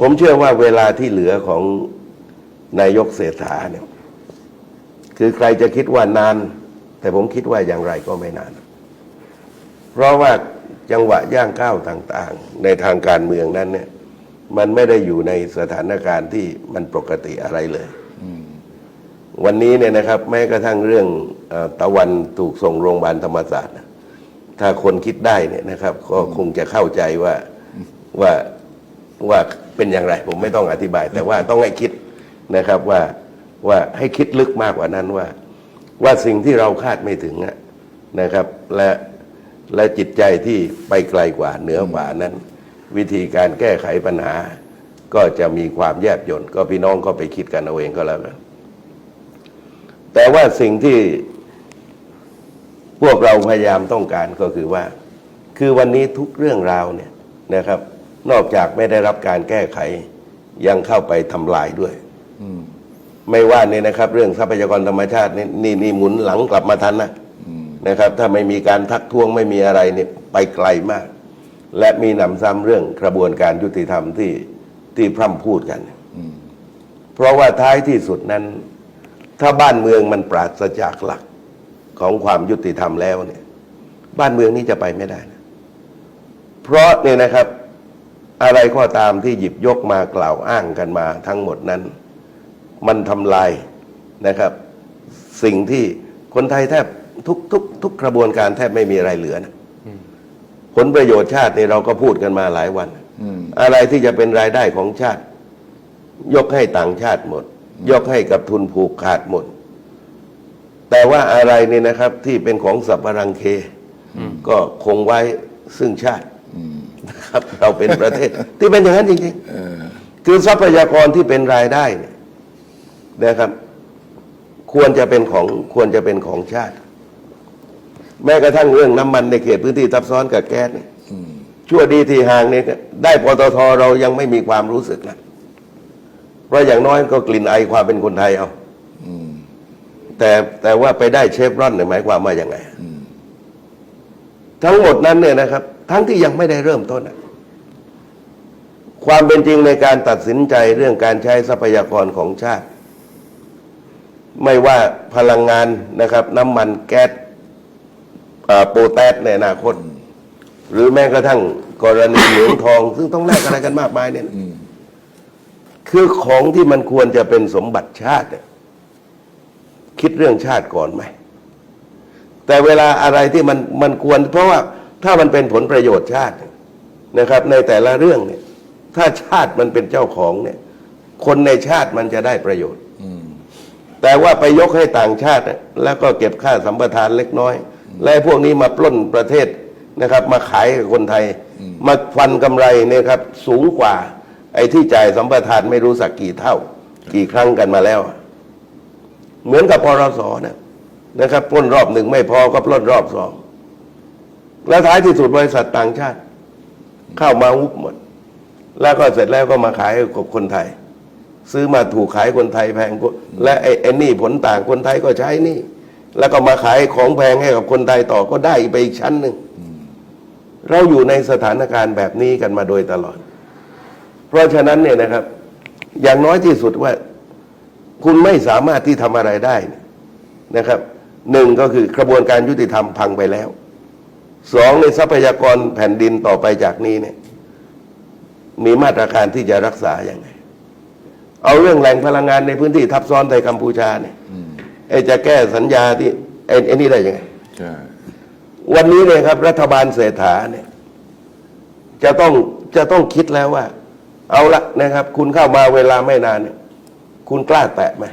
ผมเชื่อว่าเวลาที่เหลือของนายกเศรษฐาเนี่ยคือใครจะคิดว่านาน แต่ผมคิดว่าอย่างไรก็ไม่นาน เพราะว่าจังหวะย่างก้าวต่าง ๆ ในทางการเมืองนั้นเนี่ย มันไม่ได้อยู่ในสถานการณ์ที่มันปกติอะไรเลยวันนี้เนี่ยนะครับ แม้กระทั่งเรื่องอตะวันถูกส่งโรงพยาบาลธรรมศาสตร์ ถ้าคนคิดได้เนี่ยนะครับ ก็คงจะเข้าใจว่าว่าว่า เป็นอย่างไร ผมไม่ต้องอธิบาย แต่ว่าต้องให้คิดนะครับว่าว่าให้คิดลึกมากกว่านั้นว่า ว่าสิ่งที่เราคาดไม่ถึงอะนะครับ และและจิตใจที่ไปไกลกว่าเหนือกว่านั้น วิธีการแก้ไขปัญหา ก็จะมีความแยบยลก็พี่น้องก็ไปคิดกันเอาเองก็แล้วกันแต่ว่าสิ่งที่พวกเราพยายามต้องการก็คือว่า คือวันนี้ทุกเรื่องราวเนี่ยนะครับ นอกจากไม่ได้รับการแก้ไขยังเข้าไปทำลายด้วยไม่ว่าเนี่ยนะครับ เรื่องทรัพยากรธรรมชาตินี่นี่นี่หมุนหลังกลับมาทันนะนะครับ ถ้าไม่มีการทักท้วงไม่มีอะไรเนี่ยไปไกลมาก และมีหนำซ้ำเรื่องกระบวนการยุติธรรมที่ที่พร่ำพูดกันเพราะว่าท้ายที่สุดนั้น ถ้าบ้านเมืองมันปราศจากหลักของความยุติธรรมแล้วเนี่ย บ้านเมืองนี้จะไปไม่ได้นะเพราะเนี่ยนะครับ อะไรก็ตามที่หยิบยกมากล่าวอ้างกันมาทั้งหมดนั้น มันทำลายนะครับ สิ่งที่คนไทยแทบทุกทุกทุกกระบวนการแทบไม่มีอะไรเหลือนะผลประโยชน์ชาตินี่เราก็พูดกันมาหลายวันอะไรที่จะเป็นรายได้ของชาติ ยกให้ต่างชาติหมด ยกให้กับทุนผูกขาดหมด แต่ว่าอะไรนี่นะครับที่เป็นของสัพพรังเคก็คงไว้ซึ่งชาติ นะครับ เราเป็นประเทศ ที่เป็นอย่างนั้นจริงๆคือทรัพยากรที่เป็นรายได้เนี่ยนะครับ ควรจะเป็นของควรจะเป็นของชาติ แม้กระทั่งเรื่องน้ำมันในเขตพื้นที่ทับซ้อนกับแก๊สเนี่ยชั่วดีที่ห่างเนี่ยได้ปตทเรายังไม่มีความรู้สึกนะเพราะอย่างน้อยก็กลิ่นไอความเป็นคนไทยเอาแต่แต่ว่าไปได้เชฟรอนเนี่ยหมายความว่าอย่างไงทั้งหมดนั้นเนี่ยนะครับ ทั้งที่ยังไม่ได้เริ่มต้นความเป็นจริงในการตัดสินใจเรื่องการใช้ทรัพยากรของชาติ ไม่ว่าพลังงานนะครับ น้ำมันแก๊สโปรแทสในอนาคต หรือแม้กระทั่งกรณีเหลืองทอง ซึ่งต้องแลกอะไรกันมากมายเนี่ยคือของที่มันควรจะเป็นสมบัติชาติ คิดเรื่องชาติก่อนไหมแต่เวลาอะไรที่มันมันควร เพราะว่า ถ้ามันเป็นผลประโยชน์ชาตินะครับ ในแต่ละเรื่องเนี่ย ถ้าชาติมันเป็นเจ้าของเนี่ย คนในชาติมันจะได้ประโยชน์แต่ว่าไปยกให้ต่างชาติเนี่ยแล้วก็เก็บค่าสัมปทานเล็กน้อย และพวกนี้มาปล้นประเทศนะครับ มาขายกับคนไทย มาฟันกำไรเนี่ยครับ สูงกว่า ไอ้ที่จ่ายสัมปทานไม่รู้สักกี่เท่า กี่ครั้งกันมาแล้ว เหมือนกับปรสนะนะครับปล้นรอบหนึ่งไม่พอก็ปล้นรอบสอง แล้วท้ายที่สุดบริษัทต่างชาติ เข้ามาวุบหมด แล้วก็เสร็จแล้วก็มาขายให้กับคนไทย ซื้อมาถูกขายคนไทยแพงและไอ้ไอ้นี่ผลต่างคนไทยก็ใช้นี่ แล้วก็มาขายของแพงให้กับคนไทยต่อก็ได้ไปอีกชั้นหนึ่งเราอยู่ในสถานการณ์แบบนี้กันมาโดยตลอด เพราะฉะนั้นเนี่ยนะครับ อย่างน้อยที่สุดว่า คุณไม่สามารถที่ทำอะไรได้นะครับหนึ่งก็คือกระบวนการยุติธรรมพังไปแล้ว สองในทรัพยากรแผ่นดินต่อไปจากนี้เนี่ย มีมาตรการที่จะรักษาอย่างไงเอาเรื่องแหล่งพลังงานในพื้นที่ทับซ้อนไทยกัมพูชาเนี่ยไอ้จะแก้สัญญาที่ไอ้ไอ้นี่ได้ยังไงใช่วันนี้เนี่ยครับ รัฐบาลเศรษฐาเนี่ย จะต้องจะต้องคิดแล้วว่า เอาละนะครับ คุณเข้ามาเวลาไม่นานเนี่ย คุณกล้าแตะไหม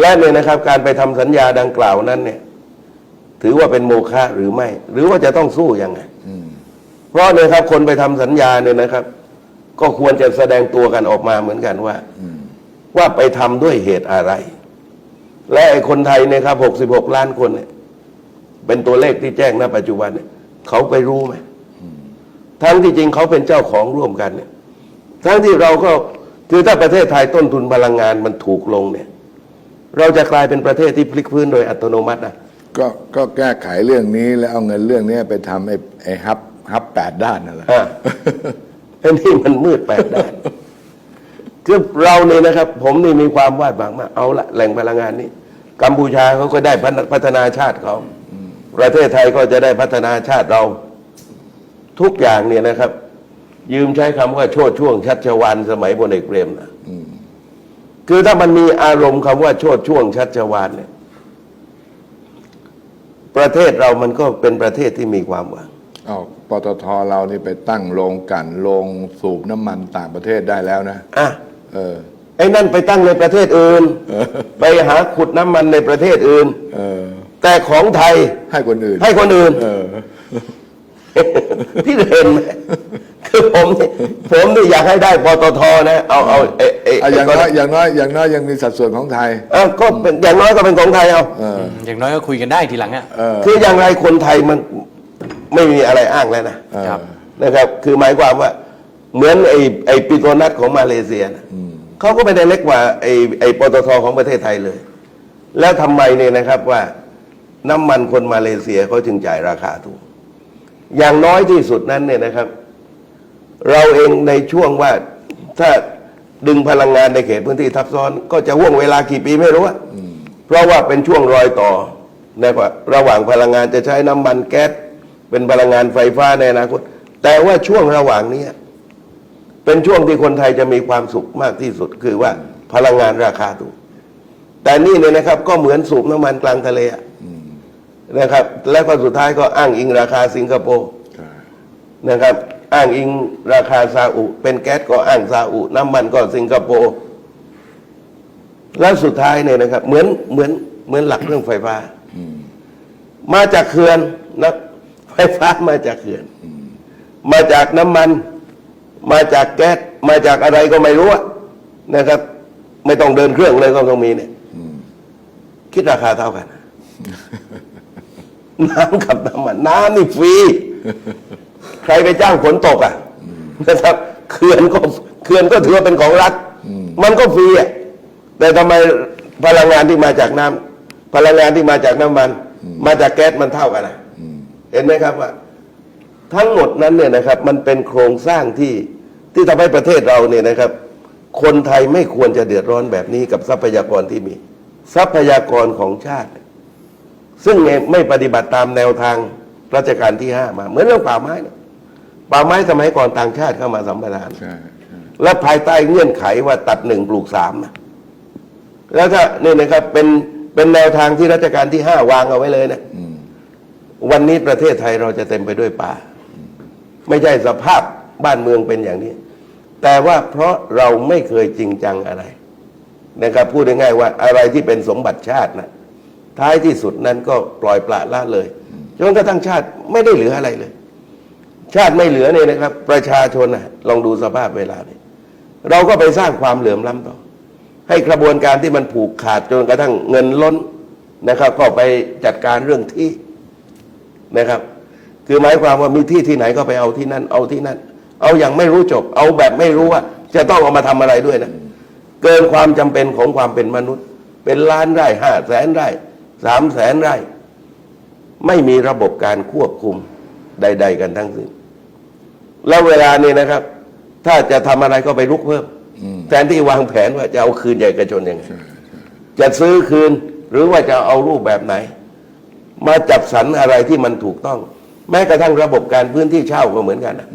และเนี่ยนะครับ การไปทำสัญญาดังกล่าวนั้นเนี่ย ถือว่าเป็นโมฆะหรือไม่ หรือว่าจะต้องสู้ยังไงเพราะเนี่ยครับ คนไปทำสัญญาเนี่ยนะครับ ก็ควรจะแสดงตัวกันออกมาเหมือนกันว่าว่าไปทำด้วยเหตุอะไร และไอ้คนไทยเนี่ยครับหกสิบหกล้านคนเนี่ย เป็นตัวเลขที่แจ้งณปัจจุบันเนี่ยเขาไปรู้ไหมทั้งที่จริงเขาเป็นเจ้าของร่วมกันเนี่ย ทั้งที่เราก็คือถ้าประเทศไทยต้นทุนพลังงานมันถูกลงเนี่ย เราจะกลายเป็นประเทศที่พลิกพื้นโดยอัตโนมัตินะ ก็ก็แก้ไขเรื่องนี้แล้วเอาเงินเรื่องนี้ไปทำไอ้ไอ้ฮับฮับแปดด้านนั่นแหละ อะอันนี้มันมืดแปดด้าน คือเราเนี่ยนะครับ ผมนี่มีความวาดหวังมาก เอาละแหล่งพลังงานนี้ กัมพูชาเขาก็ได้พัฒนาชาติเขาประเทศไทยก็จะได้พัฒนาชาติเรา ทุกอย่างเนี่ยนะครับ ยืมใช้คำว่าโชดช่วง ชัชวานสมัยพลเอกเปรมนะคือถ้ามันมีอารมณ์คำว่าโชดช่วงชัชวานเนี่ย ประเทศเรามันก็เป็นประเทศที่มีความหวังเอาปตทเรานี่ไปตั้งโรงกลันโรงสูบน้ำมันต่างประเทศได้แล้วนะ อะเออ ไอ้นั่นไปตั้งในประเทศอื่นไปหาขุดน้ำมันในประเทศอื่น เออ แต่ของไทยให้คนอื่นให้คนอื่น เออ พี่เห็นไหม คือผมนี่ผมนี่อยากให้ได้ปตทนะ เอาเอาเอเออะอย่างน้อยอย่างน้อยอย่างน้อยยังมีสัดส่วนของไทย เออก็เป็นอย่างน้อยก็เป็นของไทยเอาเอออย่างน้อยก็คุยกันได้ทีหลังอะ เออคืออย่างไรคนไทยมันไม่มีอะไรอ้างแล้วนะ เออครับ นะครับ คือหมายความว่าเหมือนไอ้ไอ้ปิโตรนัสของมาเลเซียนะเขาก็ไม่ได้เล็กกว่าไอ้ไอ้ปตทของประเทศไทยเลย แล้วทำไมเนี่ยนะครับว่าน้ำมันคนมาเลเซียเขาจึงจ่ายราคาถูก อย่างน้อยที่สุดนั้นเนี่ยนะครับ เราเองในช่วงว่าถ้าดึงพลังงานในเขตพื้นที่ทับซ้อน ก็จะห่วงเวลากี่ปีไม่รู้อะเพราะว่าเป็นช่วงรอยต่อนะครับระหว่างพลังงานจะใช้น้ำมันแก๊สเป็นพลังงานไฟฟ้าในอนาคตแต่ว่าช่วงระหว่างเนี้ยเป็นช่วงที่คนไทยจะมีความสุขมากที่สุด คือว่าพลังงานราคาถูก แต่นี่เนี่ยนะครับ ก็เหมือนสูบน้ำมันกลางทะเลอะนะครับ แล้วก็สุดท้ายก็อ้างอิงราคาสิงคโปร์ใช่นะครับ อ้างอิงราคาซาอุ เป็นแก๊สก็อ้างซาอุน้ำมันก็สิงคโปร์แล้วสุดท้ายเนี่ยนะครับ เหมือนเหมือนเหมือนหลักเรื่องไฟฟ้ามาจากเขื่อนนะไฟฟ้ามาจากเขื่อน มาจากน้ำมัน มาจากแก๊สมาจากอะไรก็ไม่รู้อะนะครับ ไม่ต้องเดินเครื่องเลยก็ต้องมีเนี่ยคิดราคาเท่ากัน น้ำกับน้ำมัน น้ำนี่ฟรีใค รไปจ้างฝนตกอะนะครับเขื่อนก็เขื่อนก็ถือว่าเป็นของรัฐ มันก็ฟรีอะแต่ทำไมพลังงานที่มาจากน้ำพลังงานที่มาจากน้ำมัน มาจากแก๊สมันเท่ากันอะเห็นไหมครับว่า ทั้งหมดนั้นเนี่ยนะครับ มันเป็นโครงสร้างที่ที่ทำให้ประเทศเราเนี่ยนะครับ คนไทยไม่ควรจะเดือดร้อนแบบนี้กับทรัพยากรที่มี ทรัพยากรของชาติ ซึ่งไม่ปฏิบัติตามแนวทางรัชกาลที่ห้ามา เหมือนเรื่องป่าไม้เนี่ย ป่าไม้สมัยก่อนต่างชาติเข้ามาสัมปทาน ใช่ใช่และภายใต้เงื่อนไขว่าตัดหนึ่งปลูกสามนะแล้วถ้านี่นะครับเป็นเป็นแนวทางที่รัชกาลที่ห้าวางเอาไว้เลยนะวันนี้ประเทศไทยเราจะเต็มไปด้วยป่า ไม่ใช่สภาพบ้านเมืองเป็นอย่างนี้ แต่ว่าเพราะเราไม่เคยจริงจังอะไร นะครับพูดง่ายๆว่าอะไรที่เป็นสมบัติชาตินะท้ายที่สุดนั้นก็ปล่อยปละละเลยจนกระทั่งชาติไม่ได้เหลืออะไรเลย ชาติไม่เหลือเนี่ยนะครับ ประชาชนนะลองดูสภาพเวลาเนี่ยเราก็ไปสร้างความเหลื่อมล้ำต่อ ให้กระบวนการที่มันผูกขาดจนกระทั่งเงินล้นนะครับ ก็ไปจัดการเรื่องที่นะครับ คือหมายความว่ามีที่ที่ไหนก็ไปเอาที่นั่น เอาที่นั่น เอาอย่างไม่รู้จบ เอาแบบไม่รู้ว่าจะต้องเอามาทำอะไรด้วยนะเกินความจำเป็นของความเป็นมนุษย์ เป็นล้านไร่ห้าแสนไร่สามแสนไร่ ไม่มีระบบการควบคุมใด ๆ กันทั้งสิ้น แล้วเวลานี้นะครับ ถ้าจะทำอะไรก็ไปลุกเพิ่ม แทนที่วางแผนว่าจะเอาคืนใหญ่กระชนยังไงจะซื้อคืนหรือว่าจะเอารูปแบบไหน มาจับสรรอะไรที่มันถูกต้อง แม้กระทั่งระบบการพื้นที่เช่าก็เหมือนกันนะ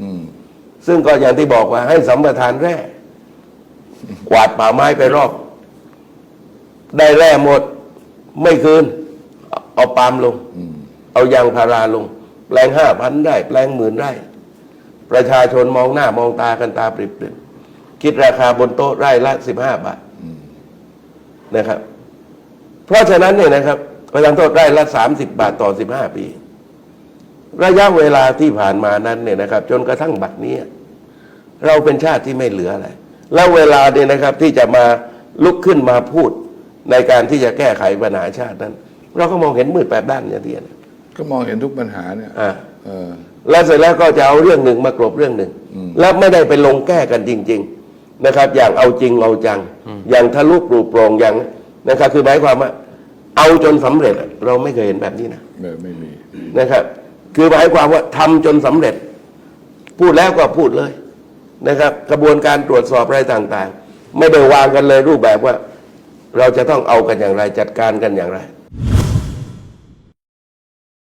ซึ่งก็อย่างที่บอกว่าให้สัมปทานแร่กวาดป่าไม้ไปรอบ ได้แร่หมด ไม่คืน เอาเอาปาล์มลง เอายางพาราลง แปลงห้าพันไร่แปลงหมื่นไร่ ประชาชนมองหน้ามองตากันตาปริบๆคิดราคาบนโต๊ะไร่ละสิบห้าบาทนะครับ เพราะฉะนั้นเนี่ยนะครับประทานโทษไร่ละสามสิบบาทต่อสิบห้าปี ระยะเวลาที่ผ่านมานั้นเนี่ยนะครับ จนกระทั่งบัดนี้เราเป็นชาติที่ไม่เหลืออะไร แล้วเวลาเนี่ยนะครับที่จะมาลุกขึ้นมาพูดในการที่จะแก้ไขปัญหาชาตินั้น เราก็มองเห็นมืดแปดด้านอย่างที่นะก็มองเห็นทุกปัญหาเนี่ยอ่าเออ แล้วเสร็จแล้วก็จะเอาเรื่องหนึ่งมากลบเรื่องหนึ่ง แล้วไม่ได้ไปลงแก้กันจริง ๆนะครับ อย่างเอาจริงเอาจัง อย่างทะลุปลุกโปร่งอย่างนะครับ คือหมายความว่า เอาจนสำเร็จอะเราไม่เคยเห็นแบบนี้นะไม่ไม่มีนะครับ คือหมายความว่าทำจนสำเร็จ พูดแล้วก็พูดเลยนะครับ กระบวนการตรวจสอบอะไรต่าง ๆ ไม่ได้วางกันเลยรูปแบบว่า เราจะต้องเอากันอย่างไรจัดการกันอย่างไร